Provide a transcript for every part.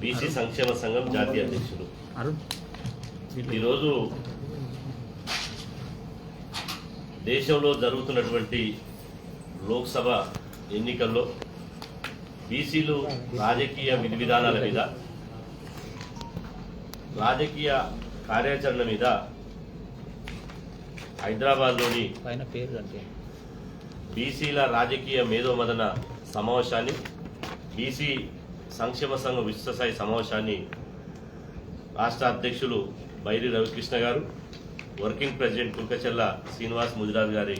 BC సంక్షేమ సంఘం జాతీయ అధ్యక్షుడు. ఈరోజు దేశంలో జరుగుతున్నటువంటి లోక్సభ ఎన్నికల్లో బీసీలు రాజకీయ విధి విధానాల మీద రాజకీయ కార్యాచరణ మీద హైదరాబాద్లోని పైన పేరు అంటే? బీసీల రాజకీయ మేధోమదన సమావేశాన్ని బీసీ సంక్షేమ సంఘం విశ్వస్థాయి సమావేశాన్ని రాష్ట్ర అధ్యక్షులు బైరి రవికృష్ణ గారు వర్కింగ్ ప్రెసిడెంట్ కుల్కచెల్ల శ్రీనివాస్ ముదిరాజ్ గారి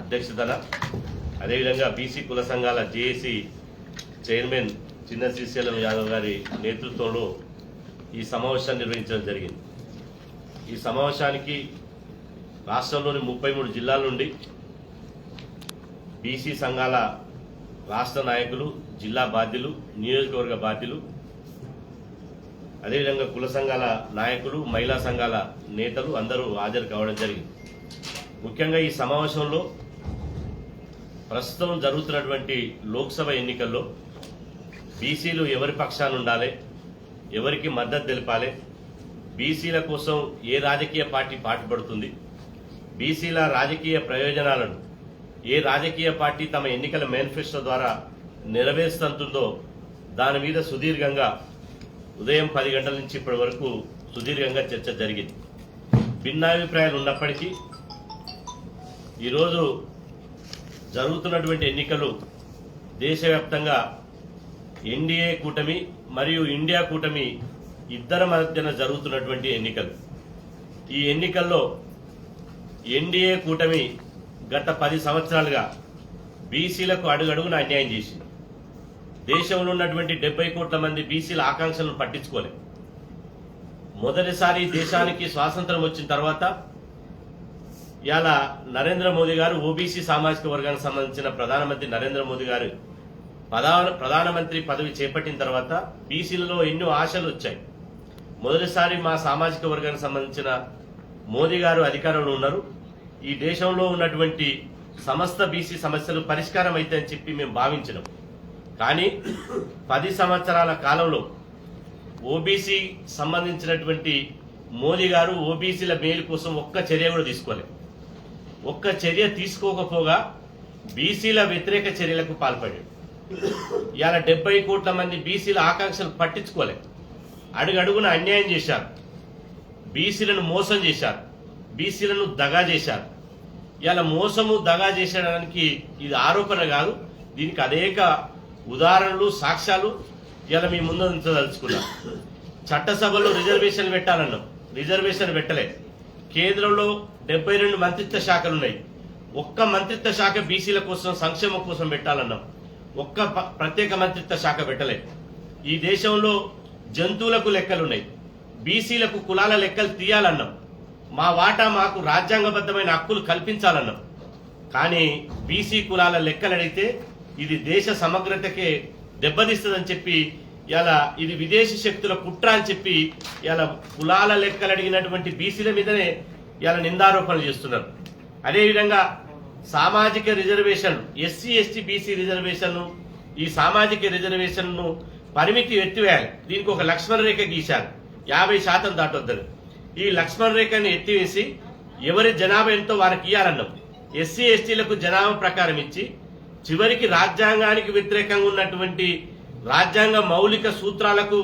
అధ్యక్షతన. అదేవిధంగా బీసీ కుల సంఘాల జేఏసీ చైర్మన్ చిన్న శ్రీశైలం యాదవ్ గారి నేతృత్వంలో ఈ సమావేశాన్ని నిర్వహించడం జరిగింది. ఈ సమావేశానికి రాష్ట్రంలోని ముప్పై మూడు జిల్లాల నుండి బీసీ సంఘాల రాష్ట్ర నాయకులు జిల్లా బాధ్యులు నియోజకవర్గ బాధ్యులు అదేవిధంగా కుల సంఘాల నాయకులు మహిళా సంఘాల నేతలు అందరూ హాజరు కావడం జరిగింది. ముఖ్యంగా ఈ సమావేశంలో ప్రస్తుతం జరుగుతున్నటువంటి లోక్సభ ఎన్నికల్లో బీసీలు ఎవరి పక్షాన ఉండాలి ఎవరికి మద్దతు తెలపాలి బీసీల కోసం ఏ రాజకీయ పార్టీ పాటుపడుతుంది బీసీల రాజకీయ ప్రయోజనాలను ఏ రాజకీయ పార్టీ తమ ఎన్నికల మేనిఫెస్టో ద్వారా నెరవేరుస్తుందో దాని మీద సుదీర్ఘంగా ఉదయం పది గంటల నుంచి ఇప్పటి వరకు సుదీర్ఘంగా చర్చ జరిగింది. భిన్నాభిప్రాయాలు ఉన్నప్పటికీ ఈరోజు జరుగుతున్నటువంటి ఎన్నికలు దేశవ్యాప్తంగా ఎన్డీఏ కూటమి మరియు ఇండియా కూటమి ఇద్దరి మధ్యన జరుగుతున్నటువంటి ఎన్నికలు. ఈ ఎన్నికల్లో ఎన్డీఏ కూటమి గత పది సంవత్సరాలుగా బీసీలకు అడుగడుగున అన్యాయం చేసింది. దేశంలో ఉన్నటువంటి డెబ్బై కోట్ల మంది బీసీల ఆకాంక్షలను పట్టించుకోలేదు. మొదటిసారి దేశానికి స్వాతంత్రం వచ్చిన తర్వాత ఇవాళ నరేంద్ర మోదీ గారు ఓబీసీ సామాజిక వర్గానికి సంబంధించిన ప్రధానమంత్రి నరేంద్ర మోదీ గారు ప్రధాన ప్రధానమంత్రి పదవి చేపట్టిన తర్వాత బీసీలలో ఎన్నో ఆశలు వచ్చాయి. మొదటిసారి మా సామాజిక వర్గానికి సంబంధించిన మోదీ గారు అధికారంలో ఉన్నారు. ఈ దేశంలో ఉన్నటువంటి సమస్త బీసీ సమస్యలు పరిష్కారం అవుతాయని చెప్పి మేము భావించినాం. కానీ పది సంవత్సరాల కాలంలో ఓబీసీ సంబంధించినటువంటి మోదీ గారు ఓబీసీల మేలు కోసం ఒక్క చర్య కూడా తీసుకోలేదు. ఒక్క చర్య తీసుకోకపోగా బీసీల వ్యతిరేక చర్యలకు పాల్పడాడు ఇవాళ డెబ్బై కోట్ల మంది బీసీల ఆకాంక్షలు పట్టించుకోలేదు. అడుగడుగున అన్యాయం చేశారు. బీసీలను మోసం చేశారు. బీసీలను దగా చేశారు. ఇవాళ మోసము దగా చేసడానికి ఇది ఆరోపణ కాదు. దీనికి అనేక ఉదాహరణలు సాక్ష్యాలు ఇలా మీ ముందు ఉంచదలుచుకున్నాం. చట్టసభలో రిజర్వేషన్ పెట్టాలన్నాం. రిజర్వేషన్ పెట్టలే. కేంద్రంలో డెబ్బై రెండు మంత్రిత్వ శాఖలు ఉన్నాయి. ఒక్క మంత్రిత్వ శాఖ బీసీల కోసం సంక్షేమం కోసం పెట్టాలన్నాం. ఒక్క ప్రత్యేక మంత్రిత్వ శాఖ పెట్టలే. ఈ దేశంలో జంతువులకు లెక్కలున్నాయి. బీసీలకు కులాల లెక్కలు తీయాలన్నాం. మా వాటా మాకు రాజ్యాంగబద్ధమైన హక్కులు కల్పించాలన్నాం. కానీ బీసీ కులాల లెక్కలు అడిగితే ఇది దేశ సమగ్రతకే దెబ్బతీస్తుందని చెప్పి ఇలా ఇది విదేశీ శక్తుల కుట్ర అని చెప్పి ఇలా కులాల లెక్కలు అడిగినటువంటి బీసీల మీదనే ఇలా నిందారోపణలు చేస్తున్నారు. అదేవిధంగా సామాజిక రిజర్వేషన్ ఎస్సీ ఎస్టీ బీసీ రిజర్వేషన్లు ఈ సామాజిక రిజర్వేషన్ను పరిమితి ఎత్తివేయాలి. దీనికి ఒక లక్ష్మణ రేఖ గీశారు. యాభై శాతం దాటొద్దని ఈ లక్ష్మణ రేఖని ఎత్తివేసి ఎవరి జనాభా ఎంతో వారికి ఇవ్వాలన్నాం ఎస్సీ ఎస్టీలకు జనాభా ప్రకారం ఇచ్చి చివరికి రాజ్యాంగానికి వ్యతిరేకంగా ఉన్నటువంటి రాజ్యాంగ మౌలిక సూత్రాలకు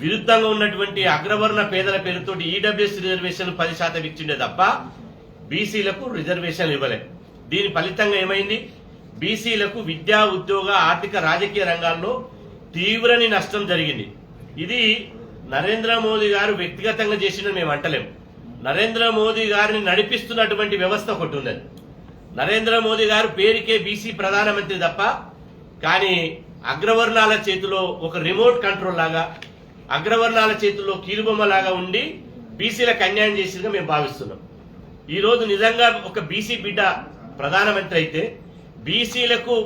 విరుద్ధంగా ఉన్నటువంటి అగ్రవర్ణ పేదల పేరుతో ఈడబ్ల్యూఎస్ రిజర్వేషన్ పది శాతం ఇచ్చిండే తప్ప బీసీలకు రిజర్వేషన్ ఇవ్వలే. దీని ఫలితంగా ఏమైంది? బీసీలకు విద్యా ఉద్యోగ ఆర్థిక రాజకీయ రంగాల్లో తీవ్రని నష్టం జరిగింది. ఇది నరేంద్ర మోదీ గారు వ్యక్తిగతంగా చేసిన మేము అంటలేం. నరేంద్ర మోదీ గారిని నడిపిస్తున్నటువంటి వ్యవస్థ ఒకటి ఉన్నది. నరేంద్ర మోదీ గారు పేరుకే బీసీ ప్రధానమంత్రి తప్ప కానీ అగ్రవర్ణాల చేతిలో ఒక రిమోట్ కంట్రోల్ లాగా అగ్రవర్ణాల చేతిలో కీలుబొమ్మ లాగా ఉండి బీసీలకు అన్యాయం చేసిందిగా మేము భావిస్తున్నాం. ఈరోజు నిజంగా ఒక బీసీ బిడ్డ ప్రధానమంత్రి అయితే బీసీలకు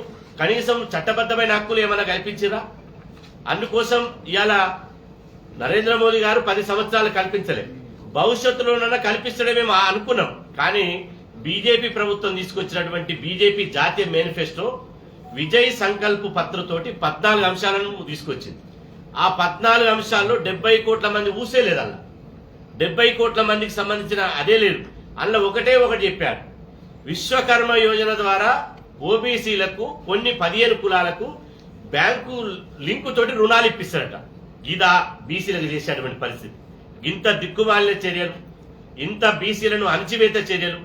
కనీసం చట్టబద్ధమైన హక్కులు ఏమైనా కల్పించిరా? అందుకోసం ఇవాళ నరేంద్ర మోదీ గారు పది సంవత్సరాలు కల్పించలేదు భవిష్యత్తులోనైనా కల్పిస్తడే మేము అనుకున్నాం. కానీ బీజేపీ ప్రభుత్వం తీసుకొచ్చినటువంటి బీజేపీ జాతీయ మేనిఫెస్టో విజయ్ సంకల్ప్ పత్రతోటి పద్నాలుగు అంశాలను తీసుకొచ్చింది. ఆ పద్నాలుగు అంశాల్లో డెబ్బై కోట్ల మంది ఊసే లేదు అలా. డెబ్బై కోట్ల మందికి సంబంధించిన అదే లేదు అందులో ఒకటే ఒకటి చెప్పాడు. విశ్వకర్మ యోజన ద్వారా ఓబీసీలకు కొన్ని పదిహేను కులాలకు బ్యాంకు లింకు తోటి రుణాలు ఇప్పిస్తారట. ఇదా బీసీలకు చేసేటువంటి పరిస్థితి. ఇంత దిక్కుమాలిన చర్యలు ఇంత బీసీలను అణచివేత చర్యలు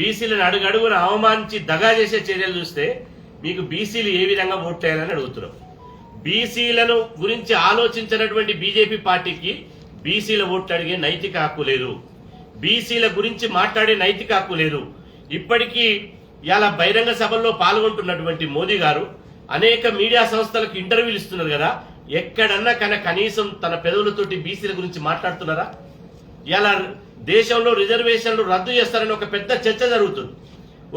బీసీలను అడుగడుగున అవమానించి దగా చేసే చర్యలు చూస్తే మీకు బీసీలు ఏ విధంగా ఓట్ చేయాలని అడుగుతున్నాం. బీసీలను గురించి ఆలోచించినటువంటి బీజేపీ పార్టీకి బీసీల ఓట్లు అడిగే నైతిక హక్కు లేదు. బీసీల గురించి మాట్లాడే నైతిక హక్కు లేదు. ఇప్పటికీ ఇలా బహిరంగ సభల్లో పాల్గొంటున్నటువంటి మోదీ గారు అనేక మీడియా సంస్థలకు ఇంటర్వ్యూలు ఇస్తున్నారు కదా ఎక్కడన్నా కన కనీసం తన పెదవులతోటి బీసీల గురించి మాట్లాడుతున్నారా? ఇలా దేశంలో రిజర్వేషన్లు రద్దు చేస్తారని ఒక పెద్ద చర్చ జరుగుతుంది.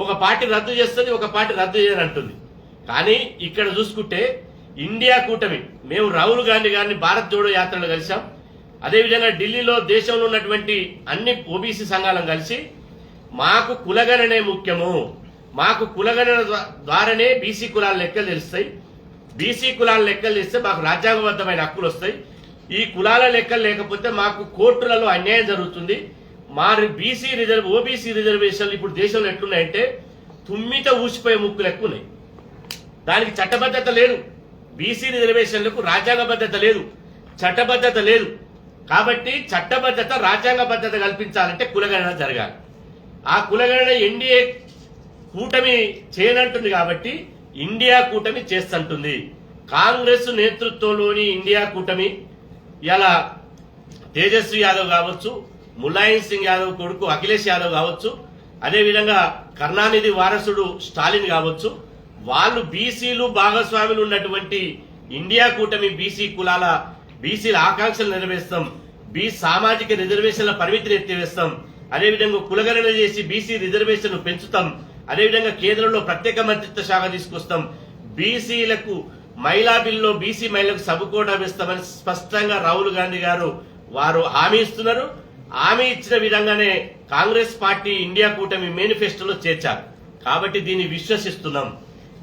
ఒక పార్టీ రద్దు చేస్తుంది ఒక పార్టీ రద్దు చేయనంటుంది కానీ ఇక్కడ చూసుకుంటే ఇండియా కూటమి మేము రాహుల్ గాంధీ గారిని భారత్ జోడో యాత్రలో కలిసాం అదేవిధంగా ఢిల్లీలో దేశంలో ఉన్నటువంటి అన్ని ఓబీసీ సంఘాలను కలిసి మాకు కులగణనే ముఖ్యము. మాకు కులగణన ద్వారానే బీసీ కులాల లెక్కలు తెలుస్తాయి. బీసీ కులాల లెక్కలు తెస్తే మాకు రాజ్యాంగబద్ధమైన హక్కులు వస్తాయి. ఈ కులాల లెక్కలు లేకపోతే మాకు కోర్టులలో అన్యాయం జరుగుతుంది. మా బీసీ రిజర్వ్ ఓబీసీ రిజర్వేషన్లు ఇప్పుడు దేశంలో ఎట్లున్నాయంటే తుమ్మిత ఊసిపోయే ముక్కులు ఎక్కువ ఉన్నాయి. దానికి చట్టబద్ధత లేదు. బీసీ రిజర్వేషన్లకు రాజ్యాంగబద్ధత లేదు. చట్టబద్ధత లేదు. కాబట్టి చట్టబద్ధత రాజ్యాంగబద్ధత కల్పించాలంటే కులగణన జరగాలి. ఆ కులగణన ఎన్డీఏ కూటమి చేయనంటుంది కాబట్టి ఇండియా కూటమి చేస్తుంటుంది. కాంగ్రెస్ నేతృత్వంలోని ఇండియా కూటమి ఇలా తేజస్వి యాదవ్ కావచ్చు ములాయం సింగ్ యాదవ్ కొడుకు అఖిలేష్ యాదవ్ కావచ్చు అదేవిధంగా కరుణానిధి వారసుడు స్టాలిన్ కావచ్చు వాళ్ళు బీసీలు భాగస్వాములు ఉన్నటువంటి ఇండియా కూటమి బీసీ కులాల బీసీల ఆకాంక్షలు నెరవేర్స్తాం బీ సామాజిక రిజర్వేషన్ల పరిమితిని ఎత్తివేస్తాం అదేవిధంగా కులగణన చేసి బీసీ రిజర్వేషన్ పెంచుతాం అదేవిధంగా కేంద్రంలో ప్రత్యేక మంత్రిత్వ శాఖ తీసుకొస్తాం బీసీలకు మహిళా బిల్లులో బీసీ మహిళలకు సబుకోటా ఇస్తామని స్పష్టంగా రాహుల్ గాంధీ గారు వారు హామీ ఇస్తున్నారు. హామీ ఇచ్చిన విధంగానే కాంగ్రెస్ పార్టీ ఇండియా కూటమి మేనిఫెస్టోలో చేర్చారు. కాబట్టి దీన్ని విశ్వసిస్తున్నాం.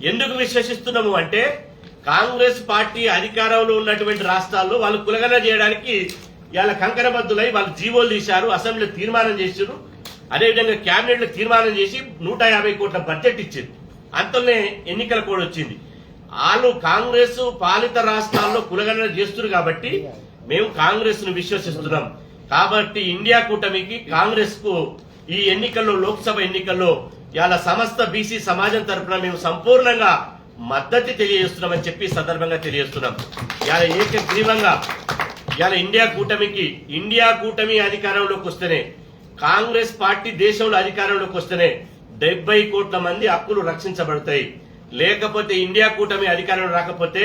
ఎందుకు విశ్వసిస్తున్నాము అంటే కాంగ్రెస్ పార్టీ అధికారంలో ఉన్నటువంటి రాష్ట్రాల్లో వాళ్ళు కులగన చేయడానికి ఇవాళ కంకరబద్దులై వాళ్ళు జీవోలు తీశారు అసెంబ్లీ తీర్మానం చేశారు. అదేవిధంగా కేబినెట్లో తీర్మానం చేసి నూట యాభై కోట్ల బడ్జెట్ ఇచ్చింది. అంతలోనే ఎన్నికల కోడ్ వచ్చింది. వాళ్ళు కాంగ్రెస్ పాలిత రాష్ట్రాల్లో కులగణన చేస్తున్నారు కాబట్టి మేము కాంగ్రెస్ను విశ్వసిస్తున్నాం. కాబట్టి ఇండియా కూటమికి కాంగ్రెస్కు ఈ ఎన్నికల్లో లోక్సభ ఎన్నికల్లో ఇవాళ సమస్త బీసీ సమాజం తరఫున మేము సంపూర్ణంగా మద్దతు తెలియజేస్తున్నామని చెప్పి సందర్భంగా తెలియజేస్తున్నాం. ఇవాళ ఏకగ్రీవంగా ఇవాళ ఇండియా కూటమికి ఇండియా కూటమి అధికారంలోకి వస్తేనే కాంగ్రెస్ పార్టీ దేశంలో అధికారంలోకి వస్తేనే డెబ్బై కోట్ల మంది హక్కులు రక్షించబడతాయి. లేకపోతే ఇండియా కూటమి అధికారులు రాకపోతే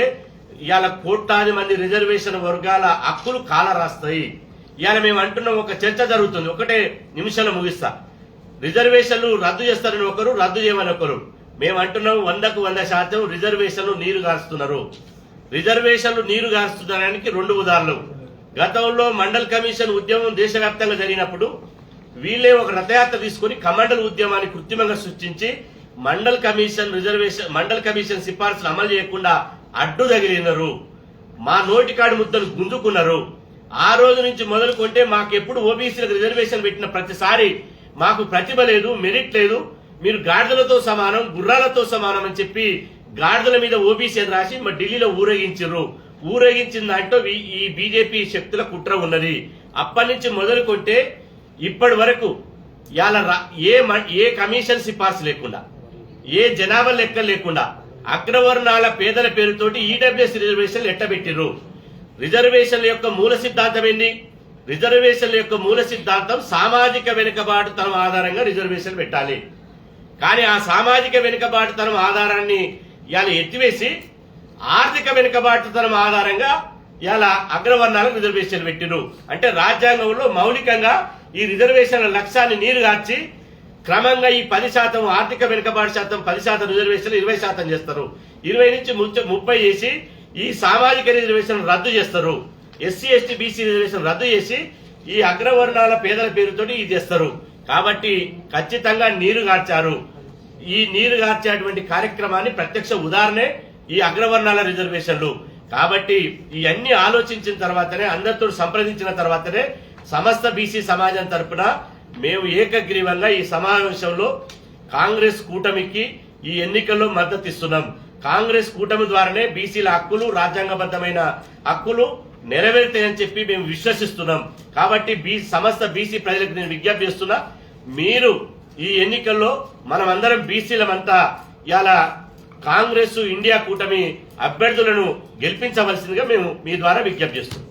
ఇవాళ కోట్లాది మంది రిజర్వేషన్ వర్గాల హక్కులు కాల రాస్తాయి ఇవాళ మేము అంటున్నాం ఒక చర్చ జరుగుతుంది. ఒకటే నిమిషంలో ముగిస్తా. రిజర్వేషన్లు రద్దు చేస్తారని ఒకరు రద్దు చేయమని ఒకరు. మేము అంటున్నాం వందకు వంద శాతం రిజర్వేషన్లు నీరు గారుస్తున్నారు రిజర్వేషన్లు నీరు గారుస్తున్నానికి రెండు ఉదాహరణలు. గతంలో మండల్ కమిషన్ ఉద్యమం దేశవ్యాప్తంగా జరిగినప్పుడు వీళ్ళే ఒక రథయాత్ర తీసుకుని కమండల్ ఉద్యమాన్ని కృత్రిమంగా సృష్టించి Mandal commission reservation Mandal commission సిఫార్సులు అమలు చేయకుండా అడ్డు తగిలినరు. మా నోటికాడు ముద్దలు గుంజుకున్నారు. ఆ రోజు నుంచి మొదలుకుంటే మాకెప్పుడు ఓబీసీలకు రిజర్వేషన్ పెట్టిన ప్రతిసారి మాకు ప్రతిభ లేదు మెరిట్ లేదు. మీరు గాడిదలతో సమానం గుర్రాలతో సమానం అని చెప్పి గాడిదల మీద ఓబీసీ అని రాసి మా ఢిల్లీలో ఊరేగించారు. ఊరేగించిన దాంట్లో ఈ- బీజేపీ శక్తుల కుట్ర ఉన్నది. అప్పటి నుంచి మొదలుకుంటే ఇప్పటి వరకు ఇవాళ ఏ మ- ఏ కమిషన్ సిఫార్సు లేకుండా ఏ జనాభా లెక్క లేకుండా అగ్రవర్ణాల పేదల పేరుతోటి ఈడబ్ల్యూఎస్ రిజర్వేషన్లు ఎట్టబెట్టిర్రు? రిజర్వేషన్ల యొక్క మూల సిద్ధాంతం ఏంటి రిజర్వేషన్ల యొక్క మూల సిద్ధాంతం సామాజిక వెనుకబాటుతనం ఆధారంగా రిజర్వేషన్ పెట్టాలి. కానీ ఆ సామాజిక వెనుకబాటుతనం ఆధారాన్ని ఇవాళ ఎత్తివేసి ఆర్థిక వెనుకబాటుతనం ఆధారంగా ఇవాళ అగ్రవర్ణాలకు రిజర్వేషన్ పెట్టిరు అంటే రాజ్యాంగంలో మౌలికంగా ఈ రిజర్వేషన్ల లక్ష్యాన్ని నీరు గార్చి క్రమంగా ఈ పది శాతం ఆర్థిక వెనుకబాటు శాతం పది శాతం రిజర్వేషన్లు ఇరవై శాతం చేస్తారు. ఇరవై నుంచి ముప్పై చేసి ఈ సామాజిక రిజర్వేషన్ రద్దు చేస్తారు. ఎస్సీ ఎస్టీ బీసీ రిజర్వేషన్ రద్దు చేసి ఈ అగ్రవర్ణాల పేదల పేరుతో ఇది చేస్తారు. కాబట్టి ఖచ్చితంగా నీరు గార్చారు ఈ నీరు గార్చేటువంటి కార్యక్రమాన్ని ప్రత్యక్ష ఉదాహరణే ఈ అగ్రవర్ణాల రిజర్వేషన్లు. కాబట్టి ఇవన్నీ ఆలోచించిన తర్వాతనే అందరితో సంప్రదించిన తర్వాతనే సమస్త బీసీ సమాజం తరఫున మేము ఏకగ్రీవంగా ఈ సమావేశంలో కాంగ్రెస్ కూటమికి ఈ ఎన్నికల్లో మద్దతు ఇస్తున్నాం. కాంగ్రెస్ కూటమి ద్వారానే బీసీల హక్కులు రాజ్యాంగబద్ధమైన హక్కులు నెరవేరుతాయని చెప్పి మేము విశ్వసిస్తున్నాం. కాబట్టి బీ సమస్త బీసీ ప్రజలకు నేను విజ్ఞప్తి చేస్తున్నా మీరు ఈ ఎన్నికల్లో మనమందరం బీసీలమంతా ఇలా కాంగ్రెస్ ఇండియా కూటమి అభ్యర్థులను గెలిపించవలసిందిగా మేము మీ ద్వారా విజ్ఞప్తి చేస్తున్నాం.